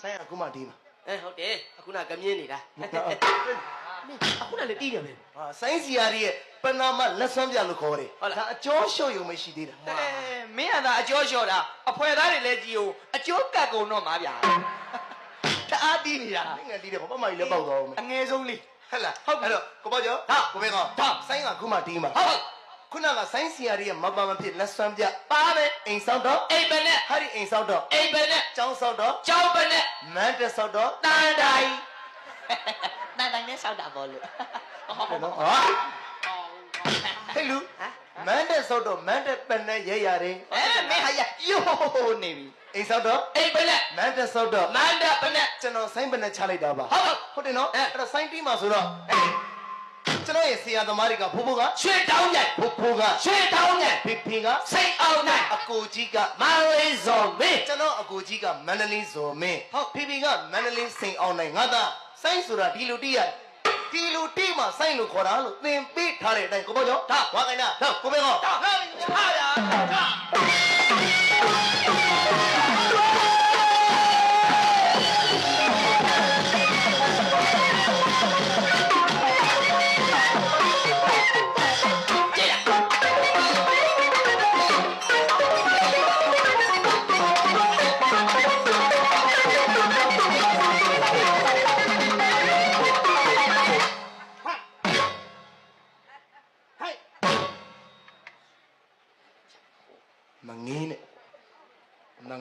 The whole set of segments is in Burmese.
ဆိုင်ကခုမှဒီမှာအဲဟုတ်တယ်အခုနကမြင်းနေတာအခုနလည်းတီးတယ်ပဲဟာဆိုင်းစီယာရီရဲ့ပနာမလက်ဆွမ်းပြလို့ခေါ်တယ်ဟုတ်လားဒါအကျော်ရှုပ်ယုံမရှိသေးတာအဲမင်းကသာအကျော်လျှော်တာအဖွဲသားတွေလည်းကြည်အောင်အကျော်ကတ်ကုန်တော့မှာဗျာတအားတီးနေတာငယ်တီးတယ်ဘာမှမကြီးလည်းပေါက်သွားအောင်အငယ်ဆုံးလေးဟဲ့လားဟုတ်ပြီအဲ့တော့ကိုပေါ့ကျော်ဟာကိုပဲကောဟာဆိုင်းကခုမှဒီမှာဟုတ် ခုနကဆိုင်းစီယာရီရဲ့မပမဖြစ်လက်ဆွမ်းပြပါမယ်အိမ်ဆောက်တော့အိမ်ပဲနဲ့ဟာဒီအိမ်ဆောက်တော့အိမ်ပဲနဲ့ကျောင်းဆောက်တော့ကြောက်ပဲနဲ့မန်းတက်ဆောက်တော့တန်တိုင်တန်တိုင်နဲ့ဆောက်တာပေါ့လို့ဟုတ်နော်ဟာဟဲ့လူမန်းတက်ဆောက်တော့မန်းတက်ပန်နဲ့ရဲရတယ်အဲမင်းဟာရယိုးနေပြီအိမ်ဆောက်တော့အိမ်ပဲနဲ့မန်းတက်ဆောက်တော့မန္တပဲနဲ့ကျွန်တော်ဆိုင်းပန်နဲ့ချလိုက်တာပါဟုတ်ဟုတ်ဟုတ်တယ်နော်အဲ့တော့ဆိုင်းတီးမှာဆိုတော့ ကျွန်တော်ရဲ့ဆရာသမားတွေကဖိုးဖိုးကရွှေတောင်းညိုင်ဖိုးဖိုးကရွှေတောင်းညိုင်ဖေဖေကစိတ်အောင်ညိုင်အကိုကြီးကမန်လေးဇော်မင်းကျွန်တော်အကိုကြီးကမန္တလေးဇော်မင်းဟုတ်ဖေဖေကမန္တလေးစိန်အောင်နိုင်ငါသားဆိုင်းဆိုတာဒီလိုတီးရဒီလိုတီးမှဆိုင်းလို့ခေါ်တာလို့သင်ပေးထားတဲ့အတိုင်းကိုပေါ့ကျော်ဒါဝါကိုင်းနာဟုတ်ကိုပဲဟောဟာဟာရမ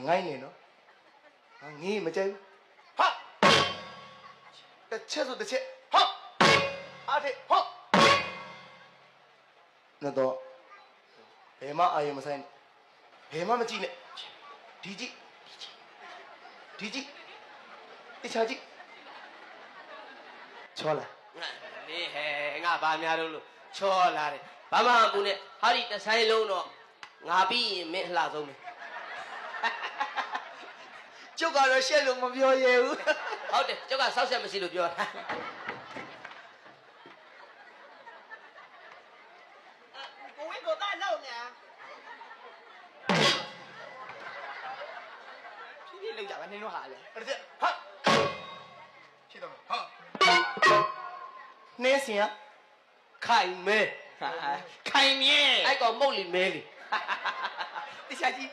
ငိုင်းနဲ့နော်မငေးမကြိုက်ဘူးဟာတစ်ချက်ဆိုတစ်ချက်ဟာအားထက်ဟာနော်တော့ဘယ်မှအာရုံမဆိုင်ဘယ်မှမကြည့်နဲ့ဒီကြည့်ဒီကြည့်တခြားကြည့်ချောလာနေဟဲ့ငါဗာများလို့လို့ချောလာတယ်ဘာမှမပူနဲ့ဟာဒီတစ်ဆိုင်လုံးတော့ငါပြီးရင်မင်းအလှဆုံးပဲ ကျုပ်ကတော့ရှက်လို့မပြောရဘူးဟုတ်တယ်ကျောက်ကဆောက်ဆက်မရှိလို့ပြောတာကိုဝင်းကိုသားလောက်ညာဖြည်းဖြည်းလောက်ကြပါနင်တို့ဟာလေအဲ့ဒါဟာဖြစ်တော့ဟာနေစင်ရခိုင်မဲခိုင်မြဲအဲ့ကောင်မုတ်လီမဲလီတရားကြီး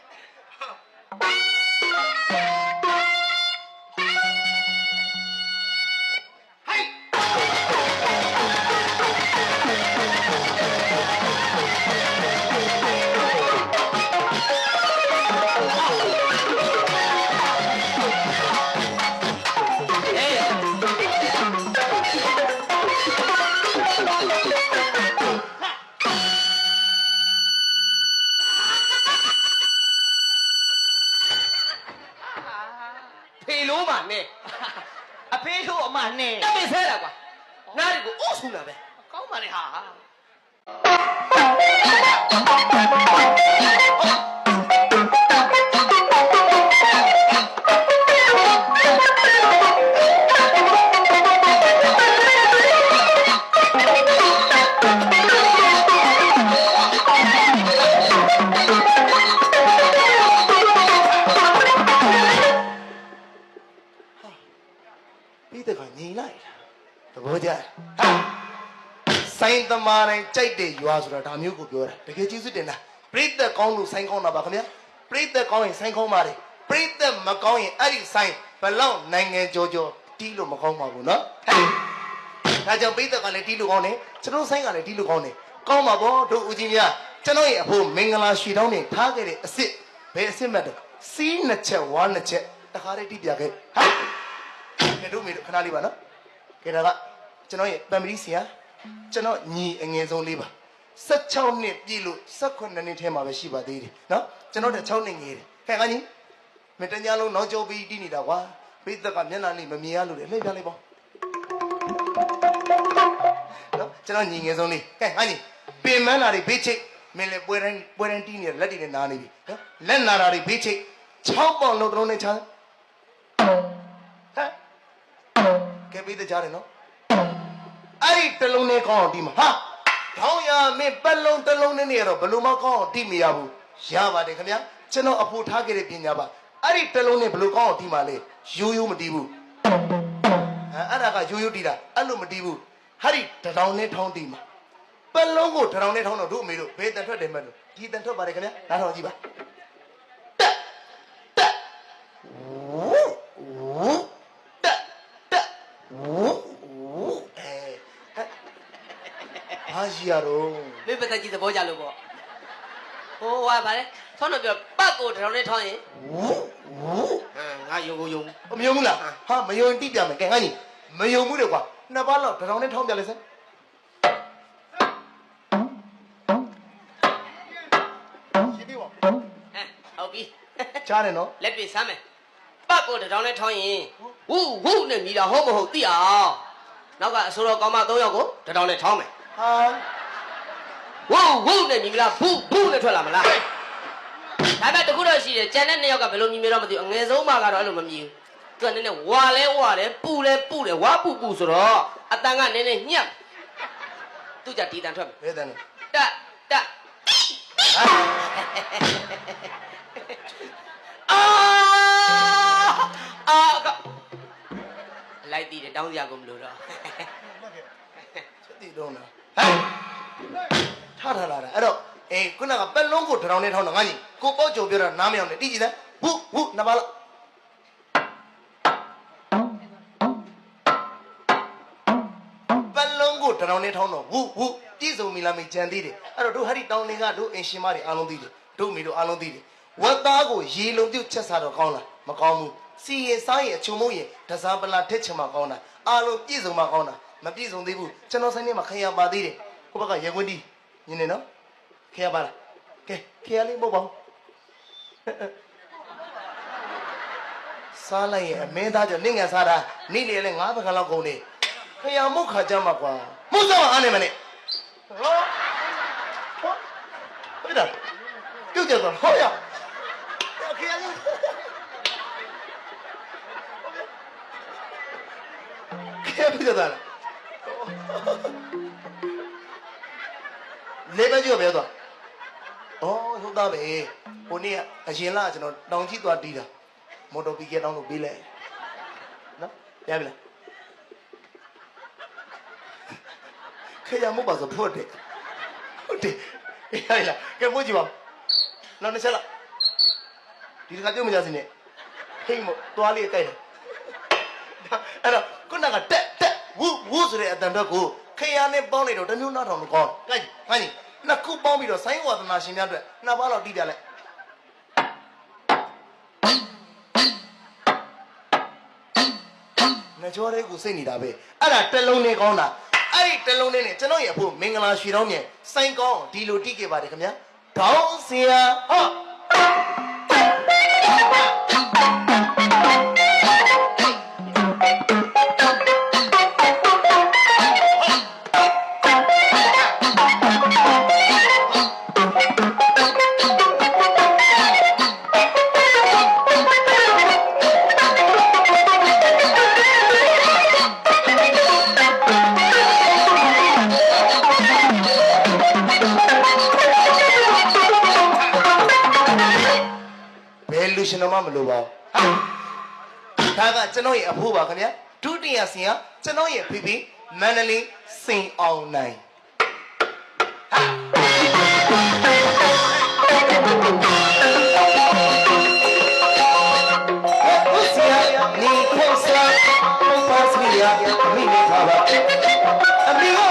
သမားတိုင်းကြိုက်တဲ့ရွာဆိုတာဒါမျိုးကိုပြောတာတကယ်ကျေးဇူးတင်တာပြိသက်ကောင်းလို့ဆိုင်ကောင်းတာပါခင်ဗျာပြိသက်ကောင်းရင်ဆိုင်ကောင်းပါလေပြိသက်မကောင်းရင်အဲ့ဒီဆိုင်ဘလောက်နိုင်ငံကျော်ကျော်တီးလို့မကောင်းပါဘူးနော်ဟဲ့ဒါကြောင့်ပြိသက်ကလည်းတီးလို့ကောင်းတယ်ကျွန်တော်ဆိုင်ကလည်းတီးလို့ကောင်းတယ်ကောင်းပါဗောတို့ဦးကြီးများကျွန်တော်ရဲ့အဖိုးမင်္ဂလာရွှေတောင်းနဲ့ထားခဲ့တဲ့အစ်စ်ဘယ်အစ်စ်မှတ်တော့စီးနှစ်ချက်ဝါနှစ်ချက်တခါတည်းတီးပြခဲ့ဟာကဲတို့မေတို့ခဏလေးပါနော်ကဲဒါကကျွန်တော်ရဲ့ပံမီစီယာ ကျွန်တော်ညီအငယ်ဆုံးလေးပါ16နှစ်ပြည့်လို့18နှစ်ထဲမှာပဲရှိပါသေးတယ်နော်ကျွန်တော်တဲ့6နှစ်ငယ်တယ်ခဲကညီမင်းတညာလုံးနောက်ကျော်ပြီးတီးနေတာကွာပိသက်ကမျက်နှာလေးမမြင်ရလို့လေလှည့်ပြလိုက်ပေါ့နော်ကျွန်တော်ညီငယ်ဆုံးလေးကဲကညီပင်မန်းလာတွေဘေးချိတ်မင်းလည်းပွဲတိုင်းပွဲတိုင်းတီးနေတဲ့လက်တွေနဲ့နားနေပြီနော်လက်နာတာတွေဘေးချိတ်6ပေါင်လုံးတစ်လုံးနဲ့ချမ်းဟမ်ကဲပေးတဲ့ကြားတယ်နော် အဲ့ဒီတစ်လုံးနဲ့ကောင်းအောင်တီးမှာဟာထောင်းရမင်းပက်လုံးတစ်လုံးနဲ့နေရတော့ဘယ်လိုမှကောင်းအောင်တီးမရဘူးရပါတယ်ခင်ဗျာကျွန်တော်အဖို့ထားခဲ့တဲ့ပညာပါအဲ့ဒီတစ်လုံးနဲ့ဘယ်လိုကောင်းအောင်တီးမှလဲရိုးရိုးမတီးဘူးအဲအဲ့ဒါကရိုးရိုးတီးတာအဲ့လိုမတီးဘူးဟာဒီတထောင်နဲ့ထောင်းတီးမှာပလုံးကိုတထောင်နဲ့ထောင်းတော့တို့အမေတို့ဘယ်တန်ထွက်တယ်မဲ့လို့ဒီတန်ထွက်ပါတယ်ခင်ဗျာနားထောင်ကြည့်ပါတက်တက်ဝူဝူတက်တက်ဝူဝူအဲဟဲ့ ဟာရှိရတော့မင်းပသက်ကြီးသဘောကြလို့ပေါ့ဟိုဟာဗါလေဆောင်းတော့ပြောပတ်ကိုတစ်ထောင်နဲ့ထောင်းရင်ဝူဝူဟမ်ငါယုံကိုယုံမယုံဘူးလားဟာမယုံရင်တိပြမယ်ကဲငါညီမယုံဘူးလေကွာနှစ်ပါးလောက်တစ်ထောင်နဲ့ထောင်းပြလိုက်စမ်းရှိပြီပါဟမ်ဟုတ်ပြီချားတယ်နော်လက်ပြစမ်းမယ်ပတ်ကိုတစ်ထောင်နဲ့ထောင်းရင်ဝူဝူနဲ့မြည်တာဟုတ်မဟုတ်သိအောင်နောက်ကအစိုးရကောင်းမ၃ယောက်ကိုတစ်ထောင်နဲ့ထောင်းမယ်ဟာ ဝူဝူနဲ့မြည်မလားဘူးဘူးနဲ့ထွက်လာမလားဒါပေမဲ့တခုတော့ရှိတယ်ကျန်တဲ့နှစ်ယောက်ကဘယ်လိုမြည်မလဲတော့မသိဘူးအငယ်ဆုံးမကတော့အဲ့လိုမမြည်ဘူးသူကနည်းနည်းဝါလဲဝါလဲပူလဲပူတယ်ဝါပူပူဆိုတော့အတန်ကနည်းနည်းညက်သူကြဒီတန်ထွက်မယ်ဘယ်တန်းလဲတက်တက်ဟာအာအာကလိုက်တည်တယ်တောင်းစရာကိုမလိုတော့ချက်တီတော့လားဟဲ့ ထားထားလာတာအဲ့တော့အေးခုနကပက်လုံးကိုတစ်ထောင်နဲ့ထောင်းတော့ငါညီကိုပေါ့ကြုံပြောတာနားမယောင်နဲ့တိကြည့်စမ်းဝူဝူနှစ်ပါးလောက်ပက်လုံးကိုတစ်ထောင်နဲ့ထောင်းတော့ဝူဝူပြည့်စုံပြီလားမေကြံသေးတယ်အဲ့တော့တို့ဟာဒီတောင်းလင်းကတို့အင်ရှင်မတွေအားလုံးသိတယ်တို့မိတို့အားလုံးသိတယ်ဝတ်သားကိုရေလုံးပြုတ်ချက်စားတော့ကောင်းလားမကောင်းဘူးစီရင်စားရင်အချုံမုံရင်တစားပလာထက်ချင်မှကောင်းတာအားလုံးပြည့်စုံမှကောင်းတာမပြည့်စုံသေးဘူးကျွန်တော်ဆိုင်ထဲမှာခရံပါသေးတယ်ဟိုဘက်ကရေခွင်းတီး ညနေနော်ခရံပါလားကဲခရံလေးမဟုတ်ပါဘူးစားလိုက်ရင်အမင်းသားကြောင့်နင့်ငယ်စားတာနေ့လေလဲငါးပကံလောက်ကုန်နေခရံမုတ်ခါကြမှာကွာမုတ်စားမအားနေမနဲ့ဟောဟောဟဲ့ဒါပြုတ်ကြတော့ဟောရခရံလေးခရံပြုတ်ကြတာလား လေမကြီးကိုပြောတော့อ๋อဟုတ်သားပဲဟိုနေ့ကအရင်လားကျွန်တော်တောင်ကြီးသွားတီးတာမော်တော်ပီကဲတောင်းလို့ပေးလိုက်နော်ရပြီလားခေရမပါဆိုဖို့တယ်ဟုတ်တယ်ရပြီလားကဲမို့ကြည့်ပါနောက်တစ်ချက်လားဒီတခါပြုတ်မကြစင်းနဲ့ဟိတ်မသွားလေးကြိုက်တယ်အဲ့တော့ခုနကတက်တက်ဝူဝူဆိုတဲ့အတန်တော့ကိုခေရနဲ့ပေါင်းနေတော့တစ်မျိုးနောက်ထောင်လို့ကောင်းကြိုက်ခိုင်းကြီး နှစ်ခုပေါင်းပြီးတော့ဆိုင်းဝါသနာရှင်များအတွက်နှစ်ပါးလောက်တီးပြလိုက်ငကြောတဲ့ကိုစိတ်နေတာပဲအဲ့ဒါတစ်လုံးနဲ့ကောင်းတာအဲ့ဒီတစ်လုံးနဲ့နဲ့ကျွန်တော်ရဲ့အဖို့မင်္ဂလာရွှေတောင်းမြန်စိုင်းကောင်းဒီလိုတိခဲ့ပါတယ်ခင်ဗျာခေါင်းစရာဟောဘ ဒါကကျွန်တော်ရဲ့အဖို့ပါခင်ဗျာဒုတိယဆင်ကကျွန်တော်ရဲ့ဖေဖေမန္တလေးစင်အောင်နိုင်ဟာဆရာနေဖို့ဆရာပါစရီယာမိနေပါပါအမေက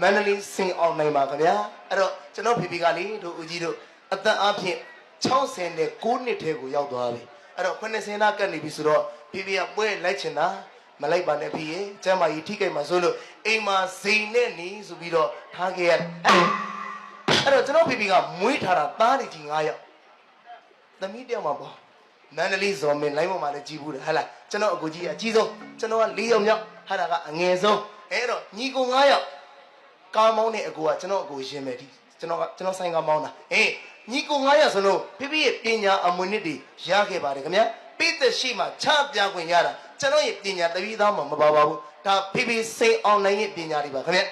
မန္တလေးစင်အောင်နိုင်ပါခင်ဗျာအဲ့တော့ကျွန်တော်ဖေဖေကလေတို့ဦးကြီးတို့အသက်အပြင်60နဲ့9နှစ်ထဲကိုရောက်သွားပြီအဲ့တော့90နာကတ်နေပြီဆိုတော့ဖေဖေကပွဲလိုက်ချင်တာမလိုက်ပါနဲ့ဖေရဲ့ကျမ်းမာကြီးထိခိုက်မှာဆိုလို့အိမ်မှာဇိမ်နဲ့နေဆိုပြီးတော့ထားခဲ့ရတယ်အဲ့တော့ကျွန်တော်ဖေဖေကမွေးထားတာသားတွေကြီး9ယောက်သမီးတယောက်မှာပေါ့မန္တလေးဇော်မင်းလိုင်းပေါ်မှာလည်းကြီးဘူးတယ်ဟဟလားကျွန်တော်အကူကြီးကအကြီးဆုံးကျွန်တော်က၄ယောက်မြောက်ဟာတာကအငယ်ဆုံးအဲ့တော့ညီကို9ယောက် ကားမောင်းတဲ့အကူကကျွန်တော်အကူရှင်ပဲဒီကျွန်တော်ကကျွန်တော်ဆိုင်ကမောင်းတာအေးညီကို9ယောက်ဆိုလို့ဖေဖေရဲ့ပညာအမွေနှစ်တွေရခဲ့ပါတယ်ခင်ဗျာပိသက်ရှိမှချပြခွင့်ရတာကျွန်တော်ရဲ့ပညာတပည့်သားမှမပါပါဘူးဒါဖေဖေစိန်အောင်နိုင်ရဲ့ပညာတွေပါခင်ဗျာ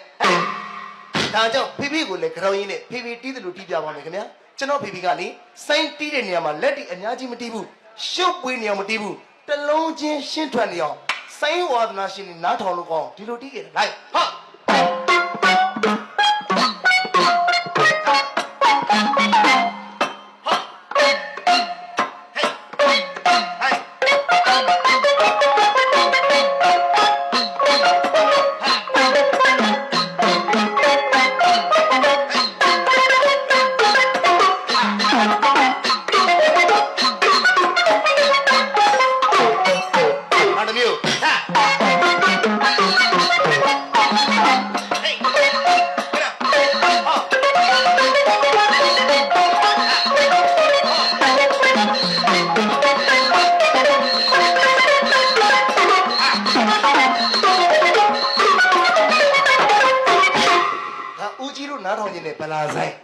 ဒါကြောင့်ဖေဖေကိုလည်းကြောင်ရင်းနဲ့ဖေဖေတီးတယ်လို့တီးပြပါမယ်ခင်ဗျာကျွန်တော်ဖေဖေကလေစိုင်းတီးတဲ့နေရာမှာလက်တီအများကြီးမတီးဘူးရှုပ်ပွေးနေအောင်မတီးဘူးတလုံးချင်းရှင်းထွက်နေအောင်စိုင်းဝါဒနာရှင်နေနားထောင်လို့ကောင်းဒီလိုတီးခဲ့တယ်လိုက်ဟာ တို့နားထောင်ခြင်းနဲ့ဗလာဆိုင်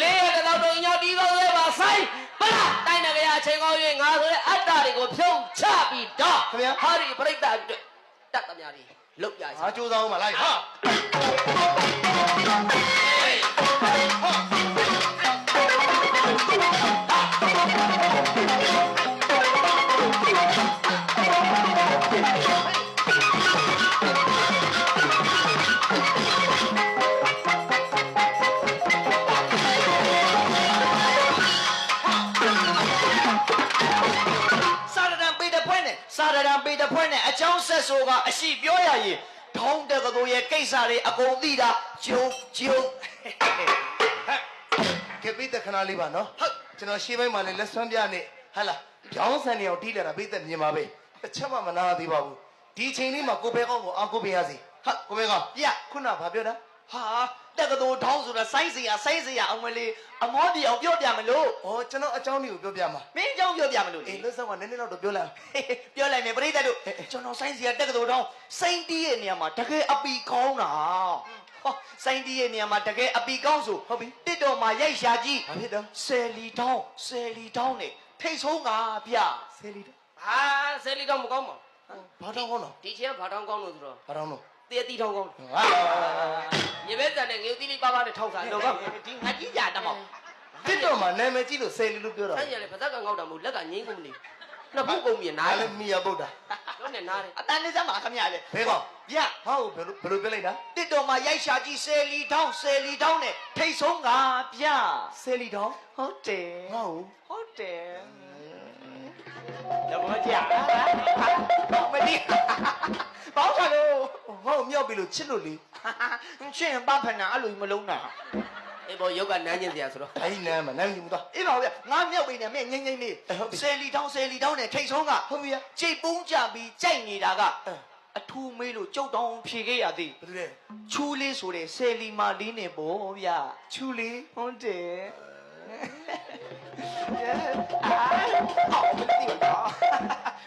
လေးရတဲ့တော့ညောက်ဒီကောင်းလေးပါဆိုင်ပလားတိုင်းနေကြအချိန်ကောင်း၍ငါဆိုတဲ့အတ္တတွေကိုဖြုံချပြီးတော့ခင်ဗျာဟာဒီပြိတ္တာအတွက်တတ်သမျှတွေလောက်ပြရစီဟာကြိုးစားအောင်မလိုက်ဟာစာ ရှိပြောရရင်ထောင်းတဲ့ကတော်ရဲ့ကိစ္စတွေအကုန်သိတာဂျုံဂျုံကဲပိတ်သက်ခဏလေးပါနော်ဟုတ်ကျွန်တော်ရှေ့ပိုင်းမှာလည်းလက်ဆွမ်းပြနေဟာလားကြောင်းဆန်နေအောင်တီးလာတာပိတ်သက်မြင်ပါပဲတစ်ချက်မှမနာသေးပါဘူးဒီအချိန်လေးမှာကိုပဲကောင်းကိုအားကိုပေးရစီဟာကိုပဲကောင်းပြခုနဘာပြောတာဟာ တက်ကတော်ထောင်းဆိုတာစိုင်းစရာစိုင်းစရာအောင်မလေးအမောဒီအောင်ပြောပြမလို့ဩကျွန်တော်အကြောင်းလေးကိုပြောပြမှာမင်းအကြောင်းပြောပြမလို့လေအေးလွတ်ဆောင်ကနည်းနည်းတော့ပြောလိုက်အောင်ပြောလိုက်မယ်ပြိတ္တတို့ကျွန်တော်စိုင်းစရာတက်ကတော်ထောင်းစိုင်းတီးရဲ့နေရာမှာတကယ်အပီကောင်းတာဟောစိုင်းတီးရဲ့နေရာမှာတကယ်အပီကောင်းဆိုဟုတ်ပြီတစ်တော်မှာရိုက်ရှာကြည့်ဘာဖြစ်တော့ဆယ်လီတောင်းဆယ်လီတောင်းနဲ့ထိတ်ဆုံးကဗျဆယ်လီတော့ဟာဆယ်လီတော့မကောင်းပါဘာတော့ကောင်းတော့ဒီချင်းကဘာတောင်းကောင်းလို့ဆိုတော့ဘာတော့တော့တည့်တီထောင်းကောင်းဟာ ရေဘဲတန်နဲ့ငေသီးလေးပါပါနဲ့ထောက်စားတော့ကောင်းဒီငါကြီးကြတမောင်တစ်တော့မှနာမည်ကြည့်လို့ဆယ်လီလို့ပြောတာအဲ့ရလေပါဇက်ကငေါက်တာမဟုတ်လက်ကငင်းကုန်မနေနှစ်ဖူးကုန်ပြီနားအားလေလည်းမိရပုတ်တာတော့နဲ့နားလေအတန်းလေးစမ်းပါခမရလေဘဲကောင်းဗျဟာကိုဘယ်လိုဘယ်လိုပြောလိုက်တာတစ်တော်မှာရိုက်ရှာကြည့်ဆယ်လီတောင်းဆယ်လီတောင်းနဲ့ထိတ်ဆုံးကဗျဆယ်လီတော့ဟုတ်တယ်ငါ့ကိုဟုတ်တယ်လောကကြာမဒီဘောက်ချလို့ငါ့ ကိုမြောက်ပြီလို့ချစ်လို့လေချင်းပဖနာအဲ့လိုမလုံးတာအေးဘောရုပ်ကနန်းကျင်စရာဆိုတော့အဲ့ဒီနာမနာမည်မူတော့အေးပါဗျငါမြောက်ပြီနဲ့မင်းငိမ့်ငိမ့်လေးဟုတ်ပြီဆယ်လီတောင်းဆယ်လီတောင်းနဲ့ထိတ်ဆုံးကဟုတ်ပြီရကြိတ်ပုန်းကြပြီးကြိုက်နေတာကအဲအထူးမေးလို့ကြုတ်တောင်းဖြေခဲ့ရသည်ဘယ်လိုလဲချူလေးဆိုတဲ့ဆယ်လီမာလေးနဲ့ပေါ့ဗျာချူလေးဟုတ်တယ် အာအော်မသိဘူးတော့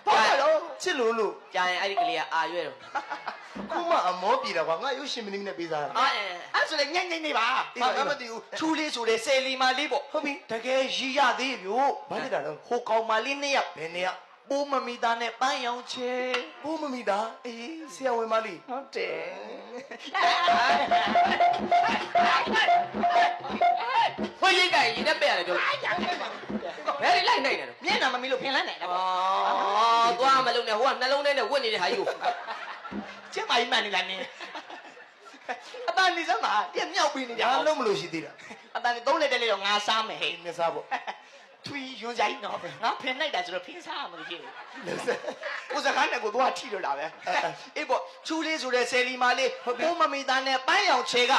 ဘာလို့ချစ်လို့လို့ကြာရင်အဲ့ဒီကလေးကအာရွဲတော့ခုမှအမောပြေတာကွာငါရုပ်ရှင်မင်းသမီးနဲ့ပေးစားတာအာအဲအဲ့ဆိုလေညံ့ညံ့နေပါအေးပါဘာမှမသိဘူးချူလေးဆိုတဲ့ဆယ်လီမာလေးပေါ့ဟုတ်ပြီတကယ်ရီရသေးပြီဘာဖြစ်တာတော့ဟိုကောင်မလေးနှစ်ယောက်ဘယ်နေရ ပိုးမမီသားနဲ့ပန်းရောင်ချေဘိုးမမီတာအေးဆရာဝန်မလေးဟုတ်တယ်ဖွင့်ရိတ်ကရင်ရင်းနဲ့ပဲ့ရတယ်ပြောဘယ်လိုက်နိုင်တယ်တော့မျက်နှာမမီလို့ဖင်လန်းနိုင်တာပေါ့အော်သွားမလုံးနဲ့ဟိုကနှလုံးထဲနဲ့ဝတ်နေတဲ့ဟာကြီးကိုကျမကြီးမှန်နေလားနင်းအတန်နေစမ်းပါပြက်မြောက်ပြီးနေကြဘာလို့မလို့ရှိသေးတာအတန်နေသုံးလက်တက်လေးတော့ငါစားမယ်ဟဲ့အေးမျက်စားပေါ့ ထွီယွန်ဆိုင်တော့ငါဖင်လိုက်တာဆိုတော့ဖင်စားမှာဖြစ်နေလက်ဆက်ကိုစကားနဲ့ကိုသွားထိလို့လာပဲအေးပေါ့ချူလေးဆိုတဲ့ဆယ်လီမာလေးပိုးမမီသားနဲ့ပန်းရောင်ချေက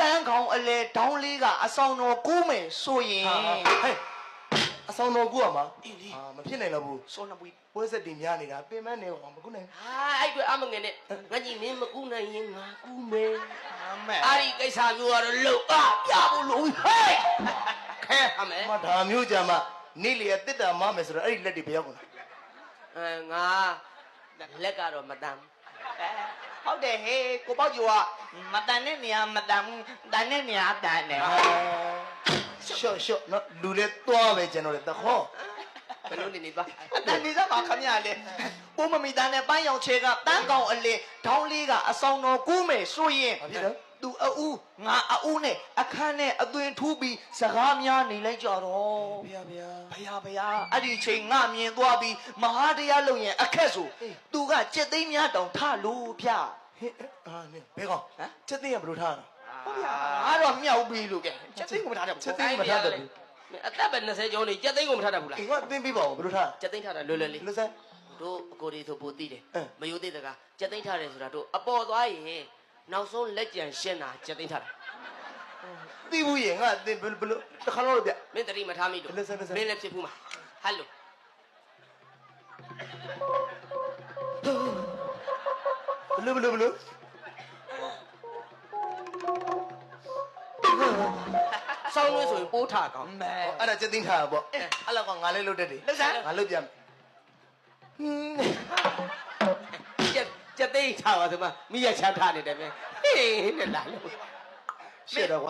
ပန်းကောင်အလဲဒေါင်းလေးကအဆောင်တော်ကူးမယ်ဆိုရင်ဟဲ့အဆောင်တော်ကူရမှာအေးလေအာမဖြစ်နိုင်တော့ဘူးစောနပွေးပွဲဆက်တင်များနေတာပင်မနေအောင်မကူနိုင်ဟာအဲ့အတွက်အမငယ်နဲ့ငါကြီးမင်းမကူနိုင်ရင်ငါကူမယ်အမေအဲ့ဒီကိစ္စမျိုးကတော့လုံအပြဖို့လို့ဟဲ့ ခဲဟမယ်အမဒါမျိုးကြမှာနေ့လျက်တစ်တာမမယ်ဆိုတော့အဲ့ဒီလက်တွေဘယ်ရောက်ကုန်လဲအဲငါလက်ကတော့မတမ်းဟုတ်တယ်ဟေးကိုပေါ့ကျော်ကမတန်တဲ့နေရာမတန်ဘူးတန်တဲ့နေရာတန်တယ်ရှော့ရှော့နော်လူလေးသွားပဲကျွန်တော်လည်းတခေါ်ဘယ်လိုနေနေပါအတန်နေစားပါခမရလေပိုးမမီတန်နဲ့ပန်းရောင်ချဲကတန်းကောင်အလင်းထောင်းလေးကအဆောင်တော်ကူးမယ်ဆိုရင်ဘာဖြစ်လဲ သူအူးငါအူးနဲ့အခန်းနဲ့အသွင်ထူးပြီးစကားများနေလိုက်ကြတော့ဗျာဗျာဘုရားဘုရားအဲ့ဒီချိန်ငါမြင်သွားပြီးမဟာတရားလုပ်ရင်အခက်ဆိုသူကကြက်သိမ်းများတောင်ထလို့ဗျာဟင်အာနေဘယ်ကောင်ဟမ်ချက်သိရင်ဘယ်လိုထားတာဟုတ်ဗျာငါတော့မြောက်ပြီလို့ကဲချက်သိမ်းကိုမထားတယ်ချက်သိမ်းမထားတတ်ဘူးအသက်ပဲ20ကျော်နေကြက်သိန်းကိုမထားတတ်ဘူးလားဒီကသင်ပေးပါဦးဘယ်လိုထားကြက်သိန်းထားတာလွယ်လွယ်လေးလူစမ်းတို့အကိုတွေဆိုပိုသိတယ်အင်းမယိုသေးတကကြက်သိန်းထားတယ်ဆိုတာတို့အပေါ်သွားရင် နောက်ဆုံးလက်ကြံရှင်းတာကြက်သိန်းထားတာသိဘူးရင်ငါသင်ဘယ်ဘယ်လိုတစ်ခါတော့လို့ဗျမင်းတတိမထားမိလို့လက်စလက်စမင်းလည်းဖြစ်ဘူးမှာဟယ်လိုဘယ်လိုဘယ်လိုဘယ်လိုစောင်းလို့ဆိုရင်ပိုးထားကောင်းမဲအဲ့ဒါချက်သိမ်းထားတာပေါ့အဲ့လောက်ကငါလည်းလုတ်တတ်တယ်လှုပ်စမ်းငါလုတ်ပြမယ်ဟင်း ကြက်ကြက်သိန်းထားပါဆိုမှမိရချမ်းထားနေတယ်ပဲဟေးနဲ့လာလို့ရှေ့တော့